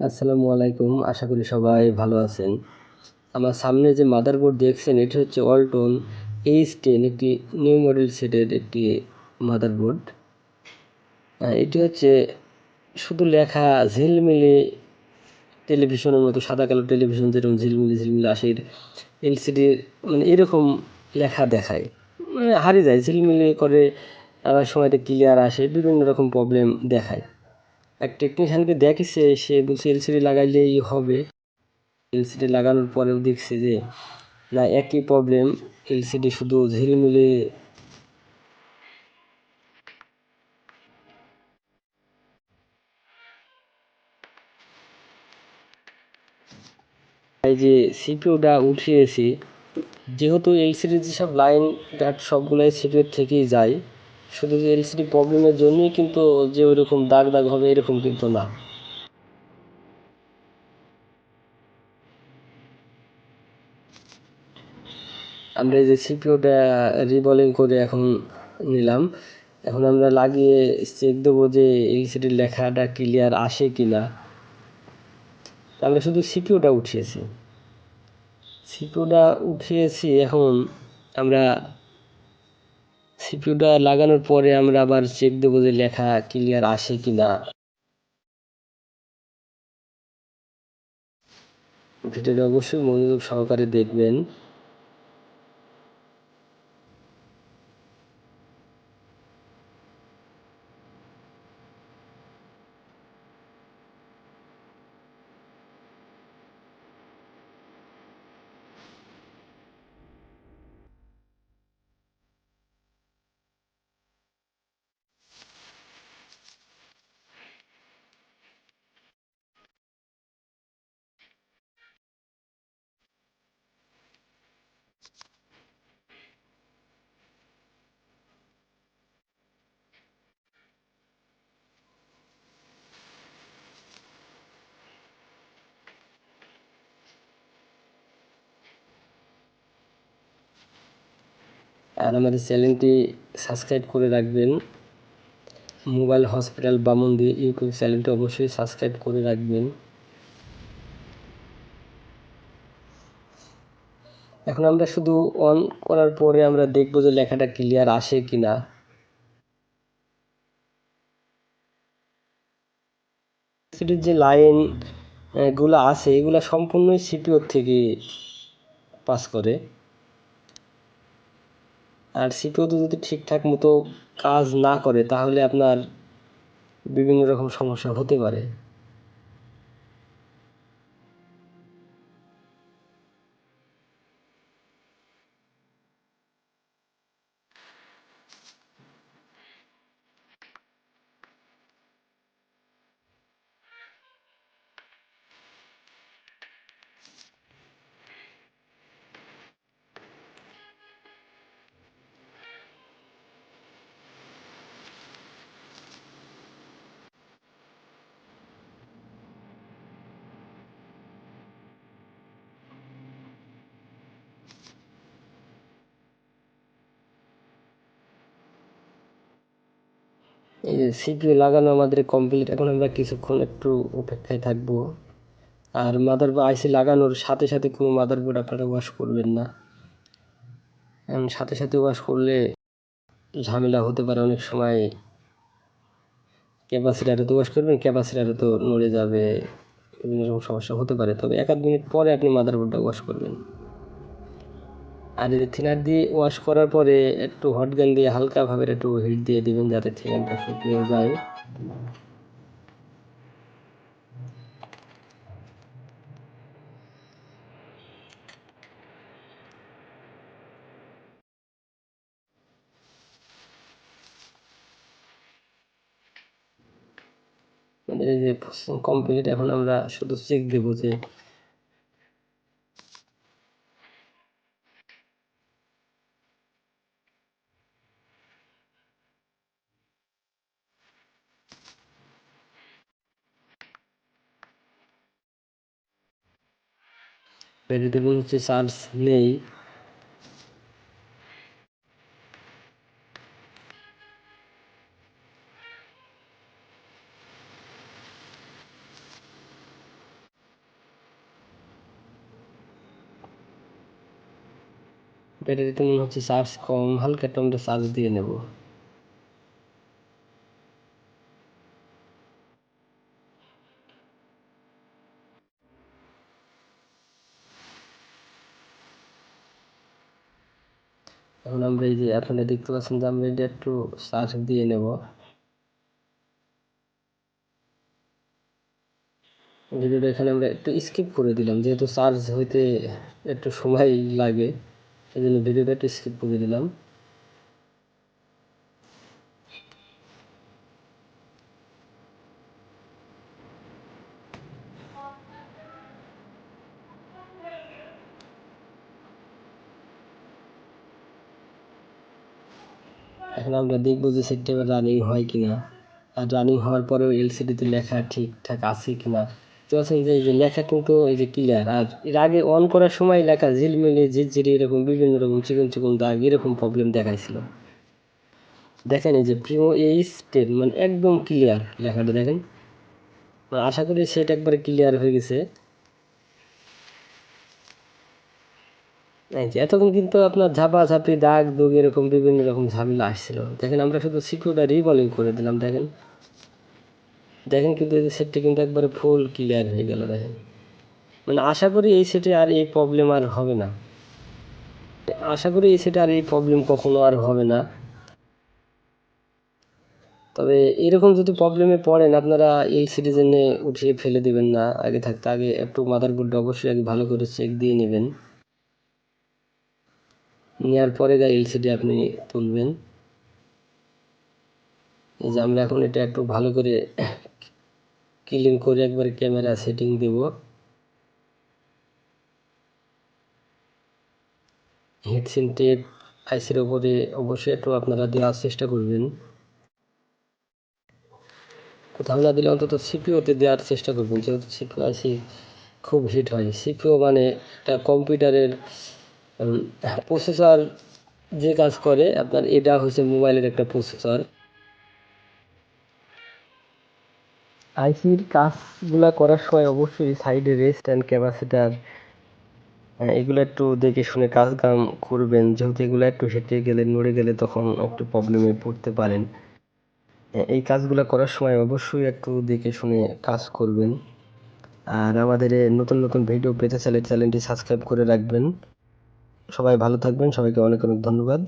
আসসালামু আলাইকুম, আশা করি সবাই ভালো আছেন। আমার সামনে যে মাদারবোর্ড দেখছেন, এটি হচ্ছে ওয়ালটন এইচ টেন একটি নিউ মডেল সেটের একটি মাদারবোর্ড এটি হচ্ছে শুধু লেখা ঝিলমিলি টেলিভিশনের মতো, সাদা কালো টেলিভিশন যেরকম ঝিলমিলি ঝিলমিলি আসে এলসিডির মানে এরকম লেখা দেখায়। মানে হারিয়ে যায়, ঝিলমিলি করে আবার সময়টা ক্লিয়ার আসে, বিভিন্ন রকম প্রবলেম দেখায়। এক টেকনিশিয়ানকে দেখেছে, সে বলছে এলসিডি লাগাইলেই হবে। এলসিডি লাগানোর পরেও দেখছে যে, না, একই প্রবলেম এলসিডি শুধু ঝিলমিলি এই যে সিপিউটা উঠিয়েছি, যেহেতু এলসিডির যেসব লাইন ডাট সবগুলাই সিপিউর থেকেই যায় শুধু যে এলসিডি প্রবলেমের জন্যই কিন্তু যে ওইরকম দাগ দাগ হবে এরকম কিন্তু না। আমরা এই যে সিপিউটা রিবলিং করে এখন নিলাম। এখন আমরা লাগিয়ে চেক দেবো যে এলসিডির লেখাটা ক্লিয়ার আসে কি না আমরা শুধু সিপিউটা উঠিয়েছি। সিপিউটা উঠিয়েছি, এখন আমরা সিপিউটা লাগানোর পরে আমরা আবার চেক দেবো যে লেখা ক্লিয়ার আসে কি না ভিডিওটা অবশ্যই মনোযোগ সহকারে দেখবেন। আর আমাদের চ্যানেলটি সাবস্ক্রাইব করে রাখবেন। মোবাইল হসপিটাল বামন্দি ইউটিউব চ্যানেলটি অবশ্যই সাবস্ক্রাইব করে রাখবেন। এখন আমরা শুধু অন করার পরে আমরা দেখব যে লেখাটা ক্লিয়ার আসে কি না সিটির যে লাইনগুলো আছে, এগুলো সম্পূর্ণই সিপিওর থেকে পাস করে। আর সিপিওতে যদি ঠিকঠাক মতো কাজ না করে, তাহলে আপনার বিভিন্ন রকম সমস্যা হতে পারে। সিপিইউ লাগানো আমাদের কমপ্লিট এখন আমরা কিছুক্ষণ একটু অপেক্ষায় থাকব। আর মাদার আইসি লাগানোর সাথে সাথে কোনো মাদারবোর্ড আপনারা ওয়াশ করবেন না। এখন সাথে সাথে ওয়াশ করলে ঝামেলা হতে পারে অনেক সময়। ক্যাপাসিটারে তো ওয়াশ করবেন ক্যাপাসিটারে তো নড়ে যাবে। বিভিন্ন রকম সমস্যা হতে পারে। তবে এক আধ মিনিট পরে আপনি মাদারবোর্ডটা ওয়াশ করবেন। আর এই থিনার দিয়ে ওয়াশ করার পরে একটু হট গান দিয়ে হালকাভাবে একটু হিট দিয়ে দিবেন যাতে থিনারটা শুকিয়ে যায়। মানে যে কমপ্লিট এখন আমরা শুধু চেক দেবো যে মেরিদেবংশে চার্জ নেই ব্যাটারিতে মনে হচ্ছে চার্জ কম হালকা একটা আমরা চার্জ দিয়ে নেব এখন আমরা এই যে এখানে দেখতে পাচ্ছেন যে আমরা এটা একটু চার্জ দিয়ে নেব। ভিডিওটা এখানে আমরা একটু স্কিপ করে দিলাম, যেহেতু চার্জ হইতে একটু সময় লাগে এই জন্য ভিডিওটা একটু স্কিপ করে দিলাম। এখন আমরা দেখব যে সেটটা রানিং হয় কিনা। আর রানিং হওয়ার পরেও এলসিডিতে লেখা ঠিকঠাক আছে কিনা। তো আছেন যে, এই যে লেখা কিন্তু, এই যে ক্লিয়ার আর এর আগে অন করার সময় লেখা ঝিলমিলি, ঝিরঝিরি এরকম বিভিন্ন রকম চিকন চিকন দাগ এরকম প্রবলেম দেখাইছিল। দেখেন এই যে প্রিমো এইচ টেন মানে একদম ক্লিয়ার লেখাটা দেখেন। আশা করি সেটা একবারে ক্লিয়ার হয়ে গেছে। এই যে, এতক্ষণ কিন্তু আপনার ঝাপাঝাপি, দাগ, দুগ এরকম বিভিন্ন রকম ঝামেলা আসছিল। দেখেন, আমরা শুধু সিকিউরটা রিবলিং করে দিলাম, দেখেন। দেখেন কিন্তু এই সেটটি কিন্তু একবারে ফুল ক্লিয়ার হয়ে গেল, দেখেন। মানে আশা করি এই সেটে আর এই প্রবলেম আর হবে না। আশা করি এই সেটে আর এই প্রবলেম কখনো আর হবে না। তবে এরকম যদি প্রবলেমে পড়েন, আপনারা এই সিটিজেনে উঠিয়ে ফেলে দিবেন না। আগে থাকতে, আগে একটু মাদারবোর্ডটা অবশ্যই আগে ভালো করে চেক দিয়ে নেবেন। নেওয়ার পরে এলসিডি আপনি তুলবেন। এই যে আমরা এখন এটা একটু ভালো করে ক্লিন করে একবার ক্যামেরা সেটিং দেব। হেডসিন টেপ আইসির ওপরে অবশ্যই একটু আপনারা দেওয়ার চেষ্টা করবেন। কোথাও না দিলে অন্তত সিপিওতে দেওয়ার চেষ্টা করবেন, যেহেতু সিপিও আইসি খুব হিট হয়। সিপিও মানে একটা কম্পিউটারের প্রসেসর যে কাজ করে, আপনার এটা হচ্ছে মোবাইলের একটা প্রসেসর আইসির কাজগুলা করার সময় অবশ্যই সাইডে রেস্ট অ্যান্ড ক্যাপাসিটার এগুলো একটু দেখে শুনে কাজ কাম করবেন। যেহেতু এগুলো একটু হেঁটে গেলে, নড়ে গেলে তখন একটু প্রবলেমে পড়তে পারেন। এই কাজগুলো করার সময় অবশ্যই একটু দেখে শুনে কাজ করবেন। আর আমাদের নতুন নতুন ভিডিও পেতে চাইলে চ্যানেলটি সাবস্ক্রাইব করে রাখবেন। সবাই ভালো থাকবেন সবাইকে অনেক অনেক ধন্যবাদ।